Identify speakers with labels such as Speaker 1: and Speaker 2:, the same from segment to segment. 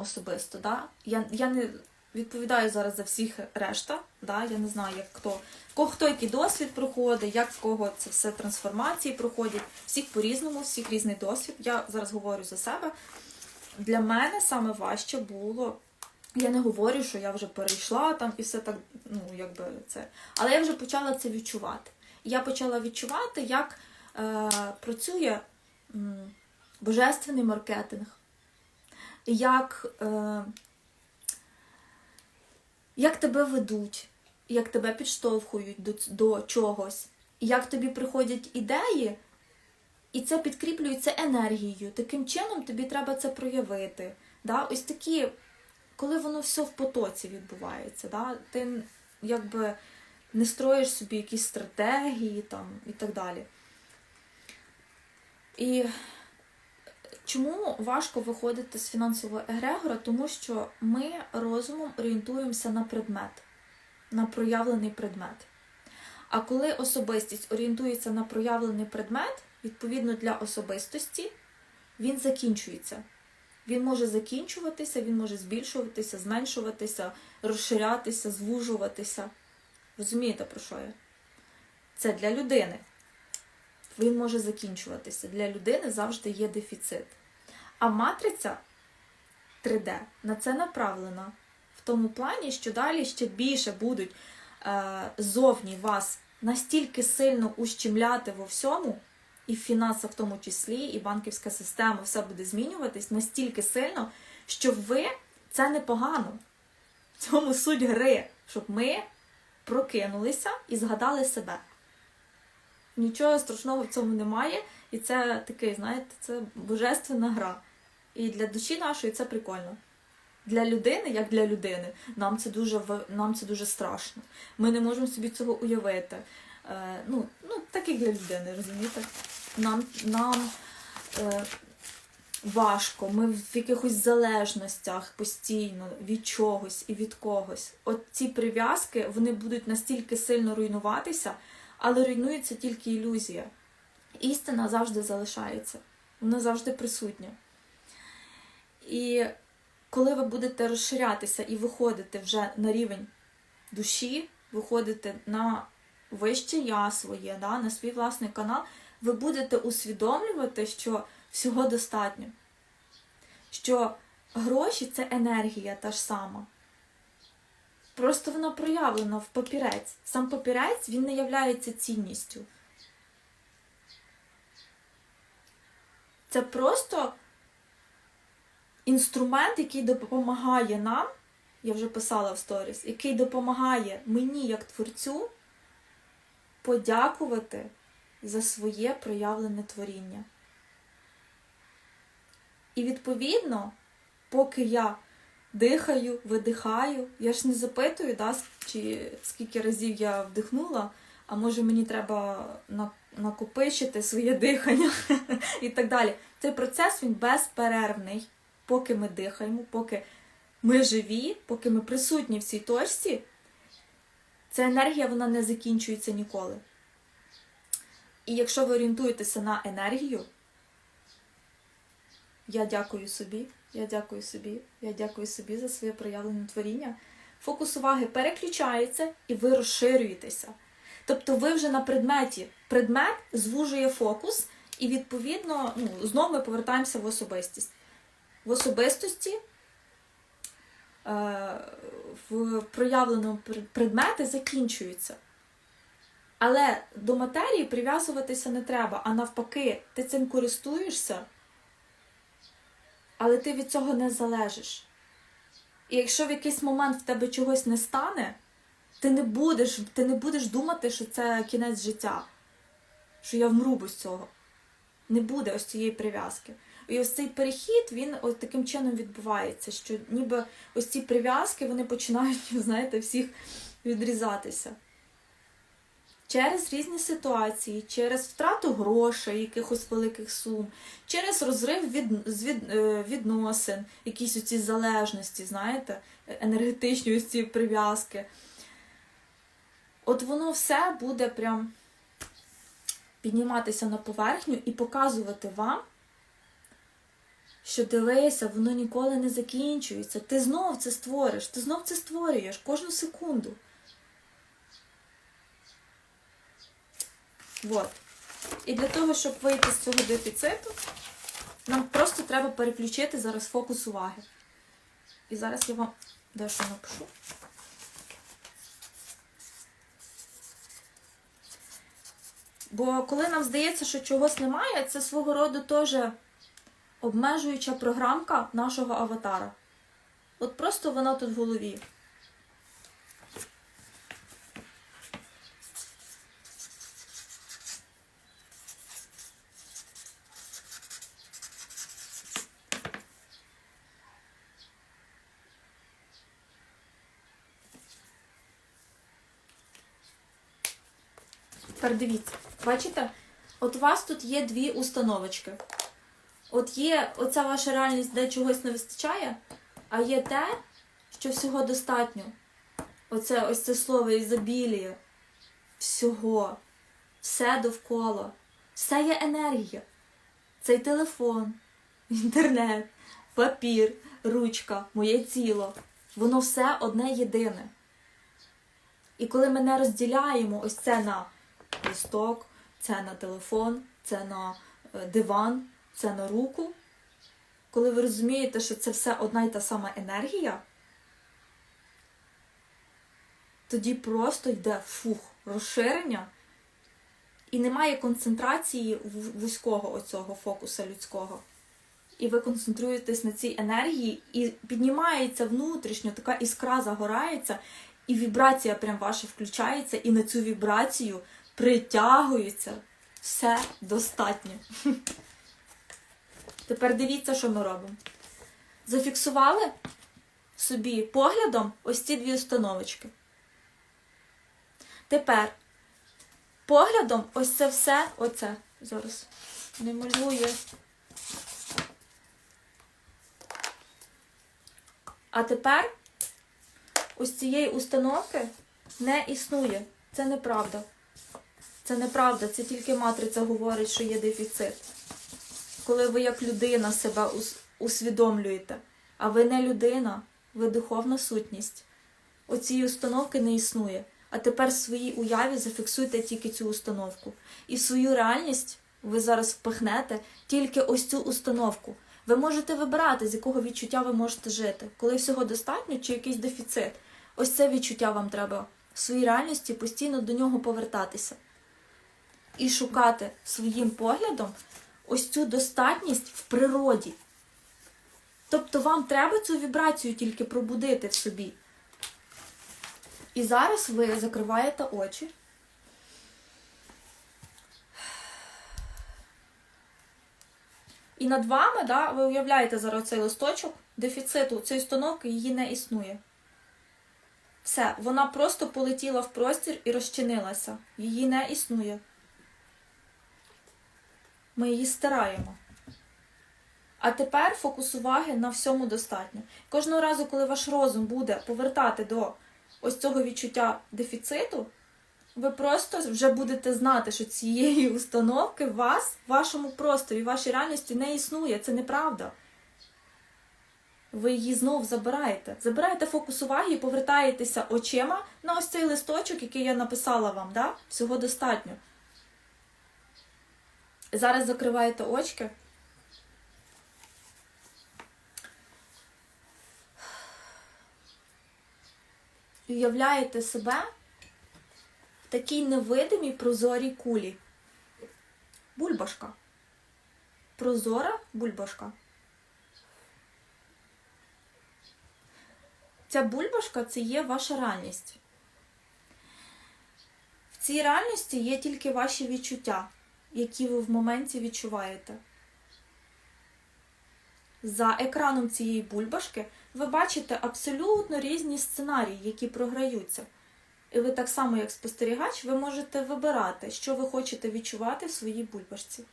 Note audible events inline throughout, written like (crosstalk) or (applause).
Speaker 1: особисто. Да? Я, я не відповідаю зараз за всіх решта. Да? Я не знаю, як хто, кого хто який досвід проходить, як в кого це все трансформації проходять. Всіх по-різному, всіх різний досвід. Я зараз говорю за себе. Для мене саме важче було. Я не говорю, що я вже перейшла там і все так, ну якби це. Але я вже почала це відчувати. Я почала відчувати, як е, працює м, божественний маркетинг, як, е, як тебе ведуть, як тебе підштовхують до, до чогось, як тобі приходять ідеї, і це підкріплюється енергією. Таким чином тобі треба це проявити. Да? Ось такі, коли воно все в потоці відбувається, да? ти якби не строїш собі якісь стратегії там, і так далі. І чому важко виходити з фінансового егрегора? Тому що ми розумом орієнтуємося на предмет, на проявлений предмет. А коли особистість орієнтується на проявлений предмет, відповідно для особистості, він закінчується. Він може закінчуватися, він може збільшуватися, зменшуватися, розширятися, звужуватися. Розумієте, про що я? Це для людини. Він може закінчуватися. Для людини завжди є дефіцит. А матриця 3D на це направлена в тому плані, що далі ще більше будуть е, зовні вас настільки сильно ущемляти во всьому, і в фінансах в тому числі, і банківська система, все буде змінюватись настільки сильно, що ви це непогано. В цьому суть гри, щоб ми прокинулися і згадали себе. Нічого страшного в цьому немає, і це такий, знаєте, це божественна гра. І для душі нашої це прикольно. Для людини, як для людини, нам це дуже нам це дуже страшно. Ми не можемо собі цього уявити. Е, ну, ну, так як для людини, розумієте? Нам, нам е, важко, ми в якихось залежностях постійно від чогось і від когось. От ці прив'язки вони будуть настільки сильно руйнуватися, але руйнується тільки ілюзія. Істина завжди залишається, вона завжди присутня. І коли ви будете розширятися і виходити вже на рівень душі, виходите на вище я своє, да, на свій власний канал, ви будете усвідомлювати, що всього достатньо. Що гроші це енергія та ж сама. Просто вона проявлена в папірець. Сам папірець він не являється цінністю. Це просто інструмент, який допомагає нам, я вже писала в сторіс, який допомагає мені, як творцю, подякувати за своє проявлене творіння. І відповідно, поки я дихаю, видихаю, я ж не запитую, да, чи скільки разів я вдихнула, а може мені треба накопичити своє дихання (laughs) і так далі. Цей процес він безперервний, поки ми дихаємо, поки ми живі, поки ми присутні в цій точці, ця енергія вона не закінчується ніколи. І якщо ви орієнтуєтеся на енергію, я дякую собі, я дякую собі, я дякую собі за своє проявлене творіння. Фокус уваги переключається і ви розширюєтеся. Тобто ви вже на предметі. Предмет звужує фокус, і відповідно, ну, знову ми повертаємося в особистість. В особистості е, в проявленому предмети закінчуються. Але до матерії прив'язуватися не треба, а навпаки, ти цим користуєшся, але ти від цього не залежиш. І якщо в якийсь момент в тебе чогось не стане, ти не будеш, ти не будеш думати, що це кінець життя, що я вмру без цього. Не буде ось цієї прив'язки. І ось цей перехід, він ось таким чином відбувається, що ніби ось ці прив'язки вони починають, (laughs) знаєте, всіх відрізатися. Через різні ситуації, через втрату грошей, якихось великих сум, через розрив від, від, е, відносин, якісь оці залежності, знаєте, енергетичні ось ці прив'язки. От воно все буде прям підніматися на поверхню і показувати вам, що дивися, воно ніколи не закінчується. Ти знов це створиш, ти знов це створюєш кожну секунду. Вот. І для того, щоб вийти з цього дефіциту, нам просто треба переключити зараз фокус уваги. І зараз я вам дещо напишу. Бо коли нам здається, що чогось немає, це свого роду теж обмежуюча програмка нашого аватара. От просто вона тут в голові. Тепер дивіться, бачите? От у вас тут є дві установочки. От є оця ваша реальність, де чогось не вистачає, а є те, що всього достатньо. Оце ось це слово ізобілія. Всього. Все довкола. Все є енергія. Цей телефон, інтернет, папір, ручка, моє тіло. Воно все одне єдине. І коли ми не розділяємо ось це на листок, це на телефон, це на е, диван, це на руку. Коли ви розумієте, що це все одна й та сама енергія, тоді просто йде фух, розширення, і немає концентрації вузького оцього фокуса людського. І ви концентруєтесь на цій енергії, і піднімається внутрішньо, така іскра загорається, і вібрація прям ваша включається, і на цю вібрацію притягується все достатньо. Тепер дивіться, що ми робимо. Зафіксували собі поглядом ось ці дві установочки. Тепер поглядом ось це все, оце зараз не малює. А тепер ось цієї установки не існує. Це неправда. Це неправда, це тільки матриця говорить, що є дефіцит. Коли ви як людина себе усвідомлюєте, а ви не людина, ви духовна сутність. Оцієї установки не існує. А тепер в своїй уяві зафіксуйте тільки цю установку. І в свою реальність ви зараз впихнете тільки ось цю установку. Ви можете вибирати, з якого відчуття ви можете жити, коли всього достатньо чи якийсь дефіцит. Ось це відчуття вам треба в своїй реальності постійно до нього повертатися. І шукати своїм поглядом ось цю достатність в природі. Тобто вам треба цю вібрацію тільки пробудити в собі. І зараз ви закриваєте очі. І над вами, да, ви уявляєте зараз цей листочок дефіциту цієї установки її не існує. Все, вона просто полетіла в простір і розчинилася. Її не існує. Ми її стираємо. А тепер фокус уваги на всьому достатньо. Кожного разу, коли ваш розум буде повертати до ось цього відчуття дефіциту, ви просто вже будете знати, що цієї установки вас, в вашому просторі, в вашій реальності не існує. Це неправда. Ви її знов забираєте. Забираєте фокус уваги і повертаєтеся очима на ось цей листочок, який я написала вам. Да? Всього достатньо. Зараз закриваєте очки. Уявляєте себе в такій невидимій прозорій кулі. Бульбашка. Прозора бульбашка. Ця бульбашка це є ваша реальність. В цій реальності є тільки ваші відчуття, які ви в моменті відчуваєте. За екраном цієї бульбашки ви бачите абсолютно різні сценарії, які програються. І ви так само, як спостерігач, ви можете вибирати, що ви хочете відчувати в своїй бульбашці.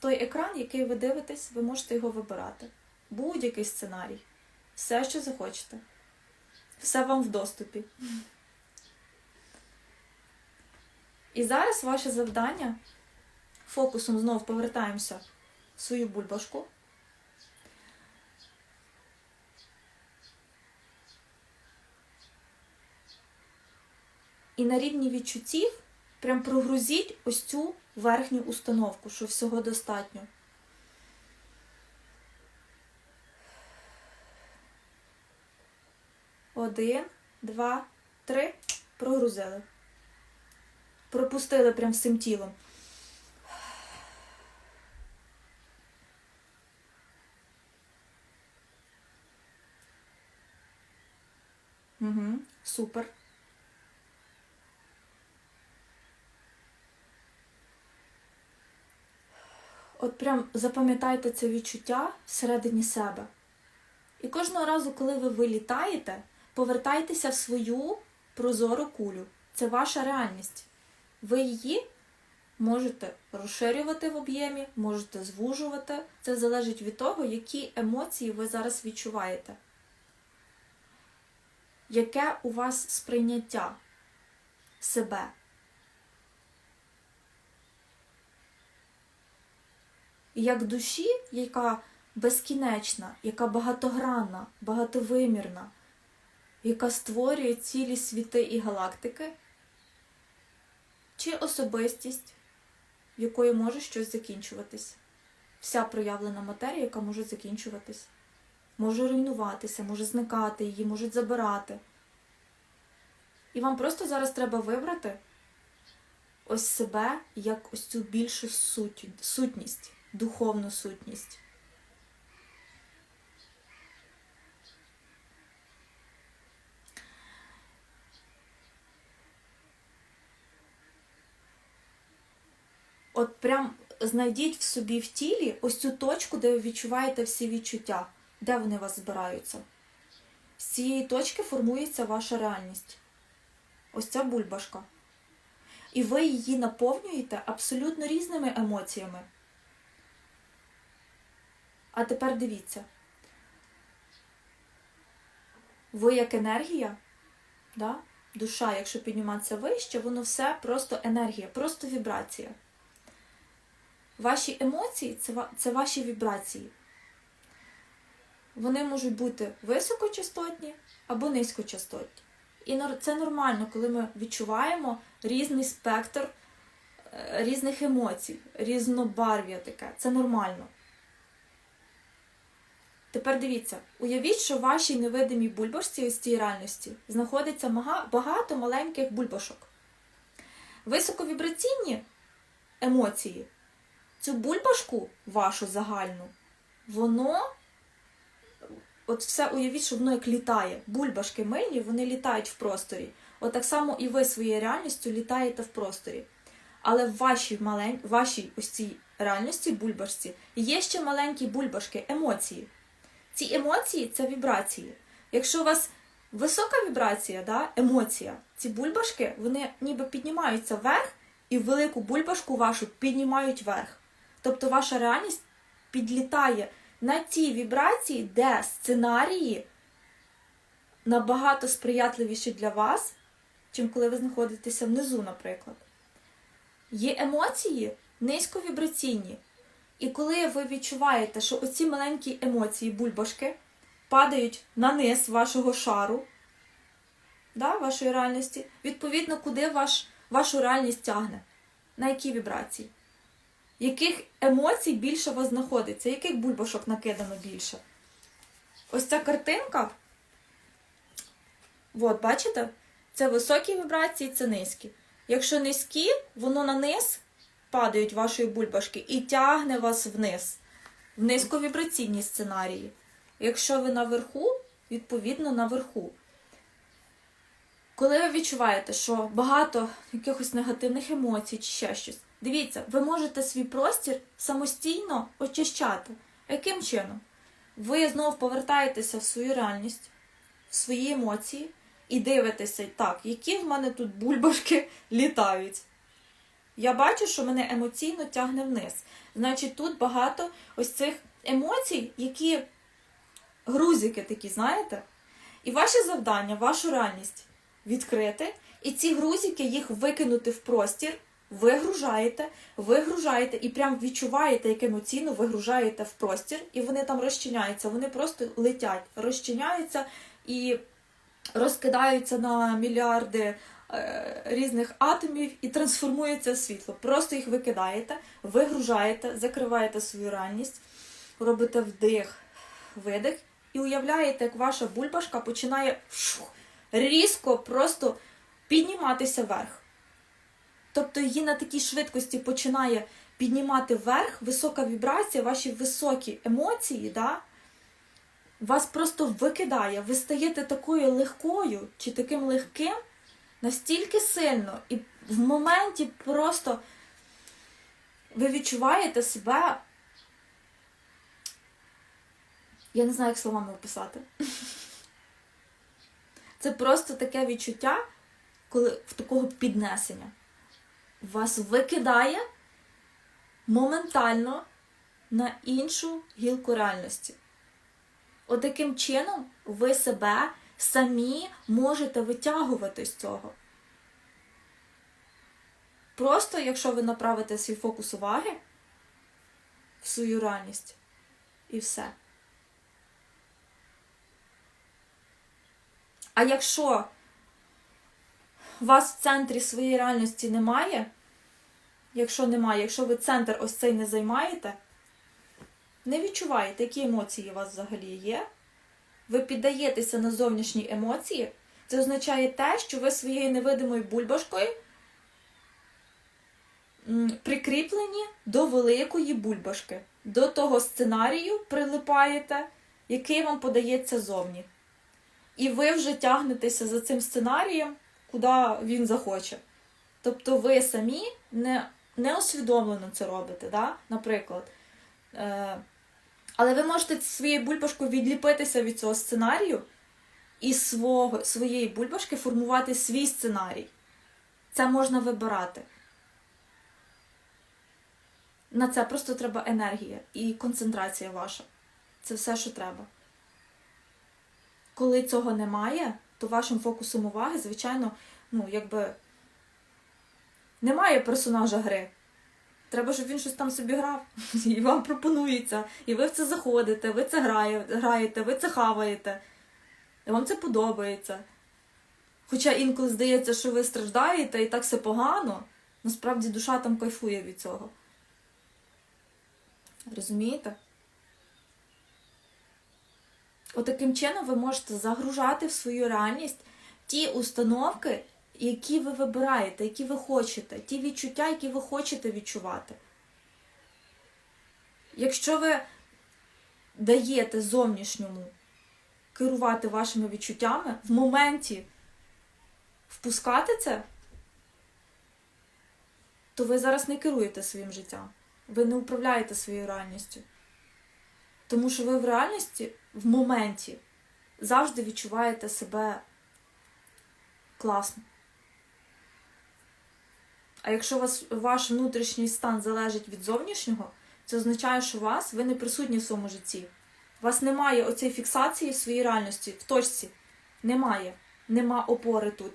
Speaker 1: Той екран, який ви дивитесь, ви можете його вибирати. Будь-який сценарій. Все, що захочете. Все вам в доступі. І зараз ваше завдання фокусом знову повертаємося в свою бульбашку. І на рівні відчуттів прям прогрузіть ось цю верхню установку, що всього достатньо. Один, два, три. Прогрузили. Пропустили прям всім тілом. Угу, супер. От прям запам'ятайте це відчуття всередині себе. І кожного разу, коли ви вилітаєте, повертайтеся в свою прозору кулю. Це ваша реальність. Ви її можете розширювати в об'ємі, можете звужувати. Це залежить від того, які емоції ви зараз відчуваєте. Яке у вас сприйняття себе? Як душі, яка безкінечна, яка багатогранна, багатовимірна, яка створює цілі світи і галактики, чи особистість, в якої може щось закінчуватись. Вся проявлена матерія, яка може закінчуватись, може руйнуватися, може зникати, її можуть забирати. І вам просто зараз треба вибрати ось себе як ось цю більшу сутність, духовну сутність. От прям знайдіть в собі в тілі ось цю точку, де ви відчуваєте всі відчуття, де вони вас збираються. З цієї точки формується ваша реальність. Ось ця бульбашка. І ви її наповнюєте абсолютно різними емоціями. А тепер дивіться. Ви як енергія, да? душа, якщо підніматися вище, воно все просто енергія, просто вібрація. Ваші емоції це, це ваші вібрації. Вони можуть бути високочастотні або низькочастотні. І це нормально, коли ми відчуваємо різний спектр різних емоцій, різнобарв'я таке. Це нормально. Тепер дивіться, уявіть, що в вашій невидимій бульбашці ось цій реальності знаходиться багато маленьких бульбашок. Високовібраційні емоції, цю бульбашку вашу загальну, воно, от все уявіть, що воно як літає. Бульбашки мильні, вони літають в просторі. От так само і ви своєю реальністю літаєте в просторі. Але в вашій малень... вашій ось цій реальності, бульбашці, є ще маленькі бульбашки, емоції. Ці емоції це вібрації. Якщо у вас висока вібрація, да, емоція, ці бульбашки вони ніби піднімаються вверх і велику бульбашку вашу піднімають вверх. Тобто ваша реальність підлітає на ті вібрації, де сценарії набагато сприятливіші для вас, чим коли ви знаходитеся внизу, наприклад. Є емоції низьковібраційні. І коли ви відчуваєте, що оці маленькі емоції, бульбашки, падають на низ вашого шару, да, вашої реальності, відповідно, куди ваш, вашу реальність тягне? На які вібрації? Яких емоцій більше у вас знаходиться? Яких бульбашок накидано більше? Ось ця картинка. От, бачите? Це високі вібрації, це низькі. Якщо низькі, воно на низ падають вашої бульбашки і тягне вас вниз, в низьковібраційні сценарії. Якщо ви наверху, відповідно наверху. Коли ви відчуваєте, що багато якихось негативних емоцій чи ще щось, дивіться, ви можете свій простір самостійно очищати. Яким чином? Ви знову повертаєтеся в свою реальність, в свої емоції і дивитеся, так, які в мене тут бульбашки (laughs) літають. Я бачу, що мене емоційно тягне вниз. Значить, тут багато ось цих емоцій, які грузики такі, знаєте? І ваше завдання, вашу реальність відкрити, і ці грузики їх викинути в простір, вигружаєте, вигружаєте і прям відчуваєте, як емоційно вигружаєте в простір, і вони там розчиняються, вони просто летять, розчиняються і розкидаються на мільярди е, різних атомів і трансформується в світло. Просто їх викидаєте, вигружаєте, закриваєте свою реальність, робите вдих, видих і уявляєте, як ваша бульбашка починає шух, різко просто підніматися вверх. Тобто її на такій швидкості починає піднімати вверх, висока вібрація, ваші високі емоції, да? вас просто викидає. Ви стаєте такою легкою чи таким легким настільки сильно, і в моменті просто ви відчуваєте себе. Я не знаю, як словами описати. Це просто таке відчуття, коли в такого піднесення. Вас викидає моментально на іншу гілку реальності. Отаким чином ви себе самі можете витягувати з цього. Просто, якщо ви направите свій фокус уваги в свою реальність і все. А якщо вас в центрі своєї реальності немає, якщо немає, якщо ви центр ось цей не займаєте, не відчуваєте, які емоції у вас взагалі є, ви піддаєтеся на зовнішні емоції, це означає те, що ви своєю невидимою бульбашкою прикріплені до великої бульбашки, до того сценарію прилипаєте, який вам подається зовні. І ви вже тягнетеся за цим сценарієм, куди він захоче. Тобто ви самі не не усвідомлено це робите, да? наприклад. Е, Але ви можете своєю бульбашкою відліпитися від цього сценарію і свого, своєї бульбашки формувати свій сценарій. Це можна вибирати. На це просто треба енергія і концентрація ваша. Це все, що треба. Коли цього немає, то вашим фокусом уваги, звичайно, ну, якби немає персонажа гри. Треба, щоб він щось там собі грав. (laughs) І вам пропонується. І ви в це заходите, ви це граєте, ви це хаваєте. І вам це подобається. Хоча інколи здається, що ви страждаєте і так все погано, насправді душа там кайфує від цього. Розумієте? Отаким чином ви можете загружати в свою реальність ті установки, які ви вибираєте, які ви хочете, ті відчуття, які ви хочете відчувати. Якщо ви даєте зовнішньому керувати вашими відчуттями, в моменті впускати це, то ви зараз не керуєте своїм життям. Ви не управляєте своєю реальністю. Тому що ви в реальності, в моменті, завжди відчуваєте себе класно. А якщо вас, ваш внутрішній стан залежить від зовнішнього, це означає, що вас ви не присутні в своєму житті. У вас немає оцієї фіксації в своїй реальності, в точці. Немає. Нема опори тут.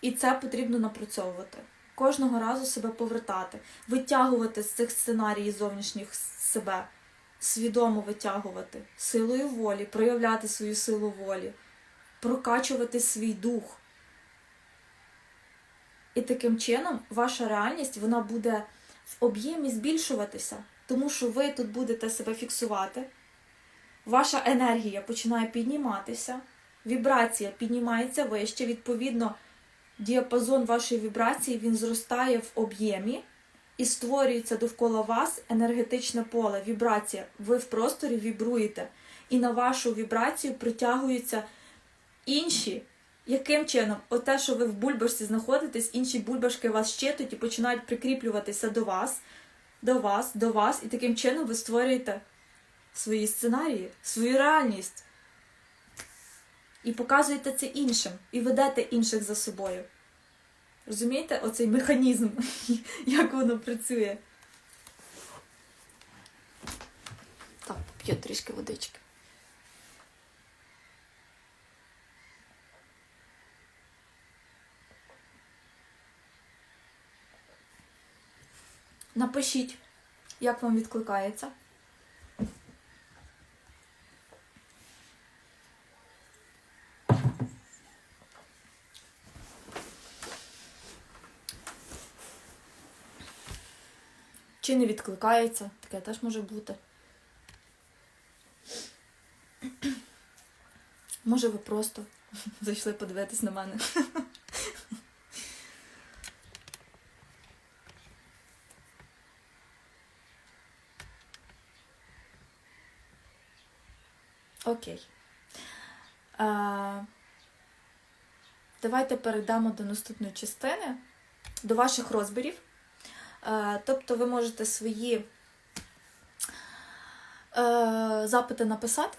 Speaker 1: І це потрібно напрацьовувати. Кожного разу себе повертати, витягувати з цих сценаріїв зовнішніх себе, свідомо витягувати, силою волі, проявляти свою силу волі, прокачувати свій дух. І таким чином ваша реальність вона буде в об'ємі збільшуватися, тому що ви тут будете себе фіксувати, ваша енергія починає підніматися, вібрація піднімається вище, відповідно, діапазон вашої вібрації він зростає в об'ємі і створюється довкола вас енергетичне поле, вібрація. Ви в просторі вібруєте, і на вашу вібрацію притягуються інші. Яким чином? Оте, що ви в бульбашці знаходитесь, інші бульбашки вас щитують і починають прикріплюватися до вас, до вас, до вас, і таким чином ви створюєте свої сценарії, свою реальність. І показуєте це іншим, і ведете інших за собою. Розумієте, оцей механізм, (laughs) як воно працює? Так, поп'ю трішки водички. Напишіть, як вам відкликається. Чи не відкликається, таке теж може бути. (clears throat) Може, ви просто (laughs) зайшли подивитись на мене. (laughs) Окей. Е, Давайте перейдемо до наступної частини, до ваших розбірів. Е, Тобто ви можете свої е, запити написати.